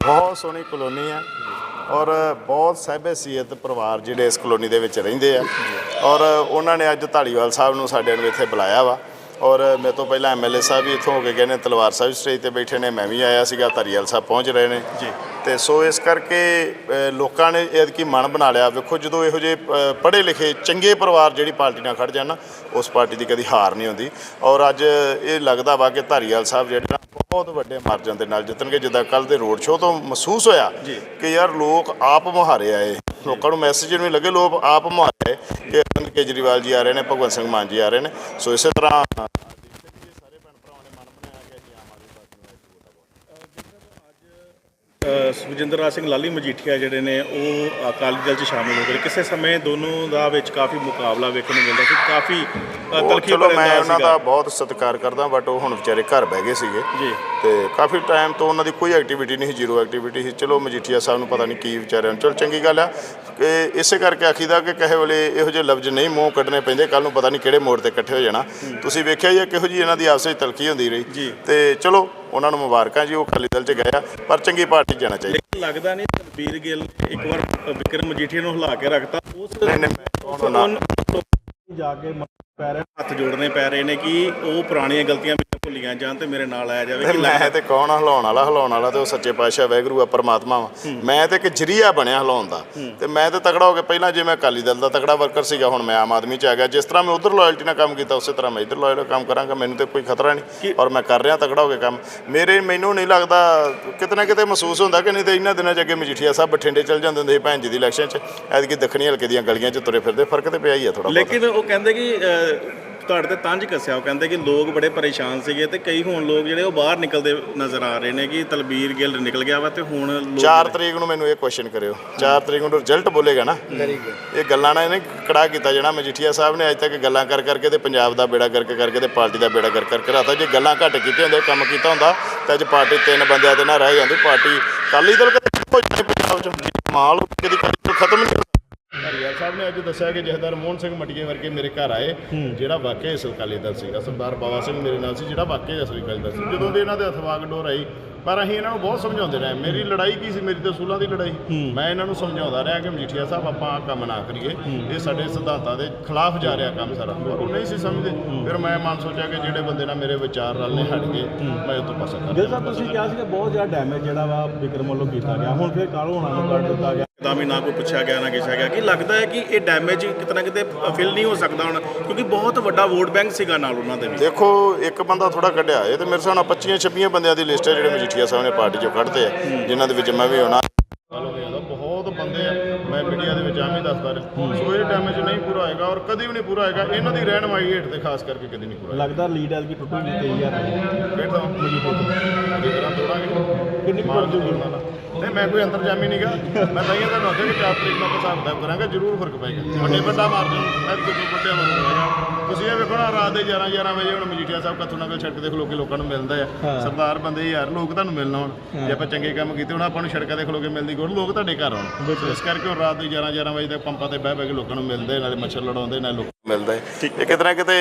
ਬਹੁਤ ਸੋਹਣੀ ਕਲੋਨੀ ਆ ਔਰ ਬਹੁਤ ਸਹਿਬਸੀਅਤ ਪਰਿਵਾਰ ਜਿਹੜੇ ਇਸ ਕਲੋਨੀ ਦੇ ਵਿੱਚ ਰਹਿੰਦੇ ਆ। ਔਰ ਉਹਨਾਂ ਨੇ ਅੱਜ ਢਾਲੀਵਾਲ ਸਾਹਿਬ ਨੂੰ ਸਾਡੇ ਨੂੰ ਇੱਥੇ ਬੁਲਾਇਆ ਵਾ। ਔਰ ਮੇਰੇ ਤੋਂ ਪਹਿਲਾਂ ਐਮਐਲਏ ਸਾਹਿਬ ਵੀ ਇੱਥੋਂ ਹੋ ਕੇ ਗਏ ਨੇ ਤਲਵਾਰ ਸਾਹਿਬ ਸਟੇਜ ਤੇ ਬੈਠੇ ਨੇ ਮੈਂ ਵੀ ਆਇਆ ਸੀਗਾ ਧਾਰੀਵਾਲ ਸਾਹਿਬ ਪਹੁੰਚ ਰਹੇ ਨੇ। ਜੀ। ਤੇ ਸੋ ਇਸ ਕਰਕੇ ਲੋਕਾਂ ਨੇ ਐਤਕੀ ਮਨ ਬਣਾ ਲਿਆ। ਵੇਖੋ ਜਦੋਂ ਇਹੋ ਜਿਹੇ ਪੜ੍ਹੇ ਲਿਖੇ ਚੰਗੇ ਪਰਿਵਾਰ ਜਿਹੜੀ ਪਾਰਟੀ ਨਾਲ ਖੜ ਜਾਣ ਉਸ ਪਾਰਟੀ ਦੀ ਕਦੀ ਹਾਰ ਨਹੀਂ ਹੁੰਦੀ। ਔਰ ਅੱਜ ਇਹ ਲੱਗਦਾ ਵਾ ਕਿ ਧਾਰੀਵਾਲ ਸਾਹਿਬ ਜਿਹੜੇ ਬਹੁਤ ਵੱਡੇ ਮਾਰਜਨ ਦੇ ਨਾਲ ਜਿੱਤਣਗੇ ਜਿੱਦਾਂ ਕੱਲ ਦੇ ਰੋਡ ਸ਼ੋਅ ਤੋਂ ਮਹਿਸੂਸ ਹੋਇਆ। ਕਿ ਯਾਰ ਲੋਕ ਆਪ ਮੁਹਾਰੇ ਆਏ ਲੋਕਾਂ ਨੂੰ ਮੈਸੇਜ ਨਹੀਂ ਲੱਗੇ ਲੋਕ ਆਪ ਮੁਹਾਰੇ ਕਿ ਅਰਵਿੰਦ ਕੇਜਰੀਵਾਲ ਜੀ ਆ ਰਹੇ ਨੇ ਭਗਵੰਤ ਸਿੰਘ ਮਾਨ ਜੀ ਆ ਰਹੇ ਨੇ ਸੋ ਇਸੇ ਤਰ੍ਹਾਂ ਸਾਰੇ ਭੈਣ ਭਰਾਵਾਂ ਨੇ ਮਨ ਬਣਾਇਆ ਕਿ ਅਸੀਂ ਆਮ ਆਦਮੀ ਪਾਰਟੀ ਨੂੰ ਸੁਖਜਿੰਦਰ ਸਿੰਘ ਲਾਲੀ ਮਜੀਠੀਆ ਜਿਹੜੇ ਨੇ ਉਹ ਅਕਾਲੀ ਦਲ 'ਚ ਸ਼ਾਮਿਲ ਹੋ ਗਏ। ਕਿਸੇ ਸਮੇਂ ਦੋਨੋਂ ਦਾ ਵਿੱਚ ਕਾਫੀ ਮੁਕਾਬਲਾ ਵੇਖਣ ਨੂੰ ਮਿਲਦਾ ਸੀ ਕਾਫੀ ਤਲਖੀ ਚਲੋ ਮੈਂ ਉਹਨਾਂ। ਦਾ ਬਹੁਤ ਸਤਿਕਾਰ ਕਰਦਾ ਬਟ ਉਹ ਹੁਣ ਵਿਚਾਰੇ ਘਰ ਬਹਿ ਗਏ ਸੀਗੇ। ਜੀ। ਤੇ ਕਾਫੀ ਟਾਈਮ ਤੋਂ ਉਹਨਾਂ ਦੀ ਕੋਈ ਐਕਟੀਵਿਟੀ ਨਹੀਂ ਸੀ ਜ਼ੀਰੋ ਐਕਟੀਵਿਟੀ ਸੀ। ਚਲੋ ਮਜੀਠੀਆ ਸਾਹਿਬ ਨੂੰ ਪਤਾ ਨਹੀਂ ਕੀ ਵਿਚਾਰਿਆਂ ਨੂੰ। ਚਲੋ ਚੰਗੀ ਗੱਲ ਆ। ਕਿ ਇਸੇ ਕਰਕੇ ਆਖੀਦਾ ਕਿ ਕਹੇ ਵੇਲੇ ਇਹੋ ਜਿਹੇ ਲਫ਼ਜ਼ ਨਹੀਂ ਮੂੰਹ ਕੱਢਣੇ ਪੈਂਦੇ ਕੱਲ ਨੂੰ ਪਤਾ ਨਹੀਂ ਕਿਹੜੇ ਮੋੜ ਤੇ ਇਕੱਠੇ ਹੋ ਜਾਣਾ। ਤੁਸੀਂ ਵੇਖਿਆ ਹੀ ਆ ਕਿਹੋ ਜੀ ਇਹਨਾਂ ਦੀ ਆਪਸ ਵਿੱਚ ਤਲਖੀ ਹੁੰਦੀ ਰਹੀ। ਜੀ। ਤੇ ਚਲੋ ਉਹਨਾਂ ਨੂੰ ਮੁਬਾਰਕਾਂ ਜੀ ਉਹ ਅਕਾਲੀ ਦਲ ਚ ਗਏ ਆ ਪਰ ਚੰਗੀ ਪਾਰਟੀ ਜਾਣਾ ਚਾਹੀਦਾ। ਲੇਕਿਨ ਲੱਗਦਾ ਨਹੀਂ ਤਲਬੀਰ ਗਿੱਲ ਇੱਕ ਵਾਰ ਵਿਕਰਮ ਮਜੀਠੀਆ ਨੂੰ ਹਿਲਾ ਕੇ ਰੱਖਤਾ। ਉਸ ਜਾ ਕੇ ਪੈ ਰਹੇ ਹੱਥ ਜੋੜਨੇ ਪੈ ਰਹੇ ਨੇ ਕਿ ਉਹ ਪੁਰਾਣੀਆਂ ਗਲਤੀਆਂ ਭੁੱਲੀਆਂ ਜਾਣ ਤੇ ਮੇਰੇ ਨਾਲ ਆਇਆ ਜਾਵੇ ਕਿ ਮੈਂ ਤੇ ਕੌਣ ਹਿਲਾਉਣ ਵਾਲਾ ਹਿਲਾਉਣ ਵਾਲਾ ਤੇ ਉਹ ਸੱਚੇ ਪਾਤਸ਼ਾਹ ਵੈਗਰੂ ਆ ਪਰਮਾਤਮਾ ਵਾ। ਮੈਂ ਤੇ ਇੱਕ ਜਰੀਆ ਬਣਿਆ ਹਿਲਾਉਣ ਦਾ। ਤੇ ਮੈਂ ਤੇ ਤਕੜਾ ਹੋ ਕੇ ਪਹਿਲਾਂ ਜੇ ਮੈਂ ਅਕਾਲੀ ਦਲ ਦਾ ਤਕੜਾ ਵਰਕਰ ਸੀਗਾ ਹੁਣ ਮੈਂ ਆਮ ਆਦਮੀ ਚ ਆ ਗਿਆ। ਜਿਸ ਤਰ੍ਹਾਂ ਮੈਂ ਉਧਰ ਲਾਇਲਟੀ ਨਾਲ ਕੰਮ ਕੀਤਾ ਉਸੇ ਤਰ੍ਹਾਂ ਮੈਂ ਇੱਧਰ ਲਾਇਲ ਕੰਮ ਕਰਾਂਗਾ। ਮੈਨੂੰ ਤੇ ਕੋਈ ਖਤਰਾ ਨਹੀਂ ਔਰ ਮੈਂ ਕਰ ਰਿਹਾ ਤਕੜਾ ਹੋ ਕੇ ਕੰਮ। ਮੇਰੇ ਮੈਨੂੰ ਨਹੀਂ ਲੱਗਦਾ ਕਿਤੇ ਨਾ ਕਿਤੇ ਮਹਿਸੂਸ ਹੁੰਦਾ ਕਿ ਨਹੀਂ ਤੇ ਇਹਨਾਂ ਦਿਨਾਂ ਚ ਅੱਗੇ ਮਜੀਠੀਆ ਸਾਹਿਬ ਬਠਿੰਡੇ ਚਲ ਜਾਂਦੇ ਹੁੰਦੇ ਸੀ ਭੈਣ ਜੀ ਦੀ ਇਲੈਕਸ਼ਨ ਚ। ਐਤਕੀ ਦੱਖਣੀ ਹਲਕੇ ਦੀਆਂ ਗਲੀਆਂ ਚ ਤੁਰੇ ਫਿਰਦੇ ਫ਼ਰਕ ਤੇ ਪਿਆ ਹੀ ਆ ਥੋੜਾ ਲੇਕਿਨ ਉਹ ਕਹਿੰਦੇ ਕਿ ਤੁਹਾਡੇ ਤੇ ਤੰਜ ਕੱਸਿਆ। ਉਹ ਕਹਿੰਦੇ ਕਿ ਲੋਕ ਬੜੇ ਪਰੇਸ਼ਾਨ ਸੀਗੇ ਤੇ ਕਈ ਹੁਣ ਲੋਕ ਜਿਹੜੇ ਉਹ ਬਾਹਰ ਨਿਕਲਦੇ ਨਜ਼ਰ ਆ ਰਹੇ ਨੇ ਕਿ ਤਲਬੀਰ ਗਿੱਲ ਨਿਕਲ ਗਿਆ ਵਾ ਤੇ ਹੁਣ ਲੋਕ 4 ਤਰੀਕ ਨੂੰ ਮੈਨੂੰ ਇਹ ਕੁਐਸਚਨ ਕਰਿਓ। 4 ਤਰੀਕ ਨੂੰ ਰਿਜ਼ਲਟ ਬੋਲੇਗਾ ਨਾ? ਇਹ ਗੱਲਾਂ ਨਾਲ ਇਹਨੇ ਕੜਾ ਕੀਤਾ ਜਾਣਾ ਮਜੀਠੀਆ ਸਾਹਿਬ ਨੇ ਅੱਜ ਤੱਕ ਗੱਲਾਂ ਕਰ ਕਰਕੇ ਤੇ ਪੰਜਾਬ ਦਾ ਬੇੜਾ ਕਰਕੇ ਕਰਕੇ ਤੇ ਪਾਰਟੀ ਦਾ ਬੇੜਾ ਕਰ ਕਰਕੇ ਰਾਤਾ ਜੇ ਗੱਲਾਂ ਘੱਟ ਕੀਤੇ ਹੁੰਦੇ ਕੰਮ ਕੀਤਾ ਹੁੰਦਾ ਤਾਂ ਅੱਜ ਪਾਰਟੀ ਤਿੰਨ ਬੰਦਿਆਂ ਤੇ ਨਾ ਰਹਿ ਜਾਂਦੀ। ਪਾਰਟੀ ਕਾਲੀ ਦਲ ਕਦੇ ਹੋ ਜਾਣੀ ਪੰਜਾਬ ਚ? ਮਾਲ ਕਦੀ ਕਦੀ ਖਤਮ ਨਹੀਂ ਅੱਜ ਦੱਸਿਆ ਕਿ ਜਹਦਰ ਮੋਹਨ ਸਿੰਘ ਮਟੀਏ ਵਰਗੇ ਮੇਰੇ ਘਰ ਆਏ ਜਿਹੜਾ ਵਾਕਿਆ ਅਸਲ ਅਕਾਲੀ ਦਲ ਸੀਗਾ। ਸਰਦਾਰ ਬਾਬਾ ਸਿੰਘ ਮੇਰੇ ਨਾਲ ਸੀ ਜਿਹੜਾ ਵਾਕਿਆ ਅਸਲੀ ਅਕਾਲੀ ਦਲ ਸੀ। ਜਦੋਂ ਦੇ ਇਹਨਾਂ ਦੇ ਅਥਵਾਗ ਡੋਰ ਆਈ ਪਰ ਅਸੀਂ ਇਹਨਾਂ ਨੂੰ ਬਹੁਤ ਸਮਝਾਉਂਦੇ ਰਹੇ। ਮੇਰੀ ਲੜਾਈ ਕੀ ਸੀ? ਮੇਰੀ ਤੇ ਸੂਲਾਂ ਦੀ ਲੜਾਈ। ਮੈਂ ਇਹਨਾਂ ਨੂੰ ਸਮਝਾਉਂਦਾ ਰਿਹਾ ਕਿ ਮਜੀਠੀਆ ਸਾਹਿਬ ਆਪਾਂ ਆਹ ਕੰਮ ਨਾ ਕਰੀਏ। ਇਹ ਸਾਡੇ ਸਿਧਾਂਤਾਂ ਦੇ ਖਿਲਾਫ ਜਾ ਰਿਹਾ ਕੰਮ ਸਾਰਾ। ਉਹ ਨਹੀਂ ਸੀ ਸਮਝਦੇ। ਫਿਰ ਮੈਂ ਮਨ ਸੋਚਿਆ ਕਿ ਜਿਹੜੇ ਬੰਦੇ ਨਾਲ ਮੇਰੇ ਵਿਚਾਰ ਰਲਨੇ ਹਟ ਗਏ। ਮੈਂ ਉਹ ਤੋਂ ਪਾਸਾ ਕਰ ਜਿਸ ਤਰ੍ਹਾਂ ਤੁਸੀਂ ਕਿਹਾ ਸੀ ਕਿ ਬਹੁਤ ਜ਼ਿਆਦਾ ਡੈਮੇਜ ਜਿਹੜਾ ਵਾ ਵਿਕਰਮ ਵੱਲੋਂ ਕੀਤਾ ਗਿਆ। ਹੁਣ ਫਿਰ ਕਾਲੋ ਹੋਣਾ ਨੂੰ ਕੱਢ ਦਿੱਤਾ ਗਿਆ। ਦਾ ਵੀ ਨਾ ਕੋਈ ਪੁੱਛਿਆ ਗਿਆ ਨਾ ਕਿਛਿਆ ਗਿਆ। ਕਿ ਲੱਗਦਾ ਹੈ ਕਿ ਇਹ ਡੈਮੇਜ ਕਿਤੇ ਨਾ ਕਿਤੇ ਫਿਲ ਨਹੀਂ ਹੋ ਸਕਦਾ ਹੁਣ? ਕਿਉਂਕਿ ਬਹੁਤ ਵੱਡਾ ਵੋਟ ਬੈਂਕ ਸੀਗਾ ਨਾਲ ਉਹਨਾਂ ਦੇ ਵੀ। ਦੇਖੋ ਇੱਕ ਬੰਦਾ ਥੋੜਾ ਕੱਢਿਆ। ਇਹ ਤੇ ਮੇਰੇ ਹਿਸਾਬ ਨਾਲ 25 26 ਬੰਦਿਆਂ ਦੀ ਲਿਸਟ ਹੈ ਜਿਹੜੇ ਮਜੀਠੀਆ ਸਾਹਿਬ ਨੇ ਪਾਰਟੀ ਚੋਂ ਕੱਢਦੇ ਆ ਜਿਨ੍ਹਾਂ ਦੇ ਵਿੱਚ ਮੈਂ ਵੀ ਹੋਣਾ। ਬਹੁਤ ਬੰਦੇ ਆ। ਮੈਂ ਮੀਡੀਆ ਦੇ ਵਿੱਚ ਆਮ ਹੀ ਦੱਸਦਾ ਰਿਹਾ। ਸੋ ਇਹ ਡੈਮੇਜ ਨਹੀਂ ਪੂਰਾ ਹੋਏਗਾ ਔਰ ਕਦੀ ਵੀ ਨਹੀਂ ਪੂਰਾ ਹੋਏਗਾ। ਇਹਨਾਂ ਦੀ ਰਹਿਨਮਾਈ ਹੇਠ ਤੇ ਖਾਸ ਕਰਕੇ ਕਦੀ ਨਹੀਂ ਪੂਰਾ ਲੱਗਦਾ ਲੀਡ ਐਲ ਕੀ ਟੁੱਟੂਗੀ 23000 ਫਿਰ ਤਾਂ ਮਜੀਠੀਆ ਤਰ੍ਹਾਂ ਤੋੜਾਂਗੇ। ਕਿੰਨੀ ਕੁ ਮਾਰ ਜੂਗੀ ਨਹੀਂ ਮੈਂ ਕੋਈ ਅੰਤਰਜਾਮੀ ਨਹੀਂਗਾ ਮੈਂ ਤਾਂ ਇਹ ਤਾਂ ਦੱਸਿਆ ਕਿ 4 ਤਰੀਕ ਨੂੰ ਆਪਾਂ ਹਿਸਾਬ ਕਿਤਾਬ ਕਰਾਂਗੇ ਜ਼ਰੂਰ ਫ਼ਰਕ ਪਏਗਾ। ਵੱਡੇ ਵੱਡਾ ਮਾਰਜਨ ਮੈਂ ਕਿਤੇ ਵੱਡੇ ਮਾਰਜਨ ਤੁਸੀਂ ਇਹ ਵੇਖੋ ਨਾ ਰਾਤ ਦੇ 11 11 ਵਜੇ ਹੁਣ ਮਜੀਠੀਆ ਸਾਹਿਬ ਕੱਥੂ ਨਗਰ ਸੜਕ ਦੇ ਖਲੋ ਕੇ ਲੋਕਾਂ ਨੂੰ ਮਿਲਦੇ ਆ। ਸਰਦਾਰ ਬੰਦੇ ਯਾਰ ਲੋਕ ਤੁਹਾਨੂੰ ਮਿਲਣਾ ਹੁਣ ਜੇ ਆਪਾਂ ਚੰਗੇ ਕੰਮ ਕੀਤੇ ਹੁਣ ਆਪਾਂ ਨੂੰ ਸੜਕਾਂ ਦੇ ਖਲੋ ਕੇ ਮਿਲਦੀ ਕੋਲ ਲੋਕ ਤੁਹਾਡੇ ਘਰ ਆਉਣ। ਇਸ ਕਰਕੇ ਹੁਣ ਰਾਤ ਦੇ 11 11 ਵਜੇ ਤੱਕ ਪੰਪਾਂ ਤੇ ਬਹਿ ਬਹਿ ਕੇ ਲੋਕਾਂ ਨੂੰ ਮਿਲਦੇ ਨਾਲੇ ਮੱਛਰ ਲੜਾਉਂਦੇ ਨਾਲੇ ਲੋਕ ਮਿਲਦੇ ਇਹ ਕਿਤੇ ਨਾ ਕਿਤੇ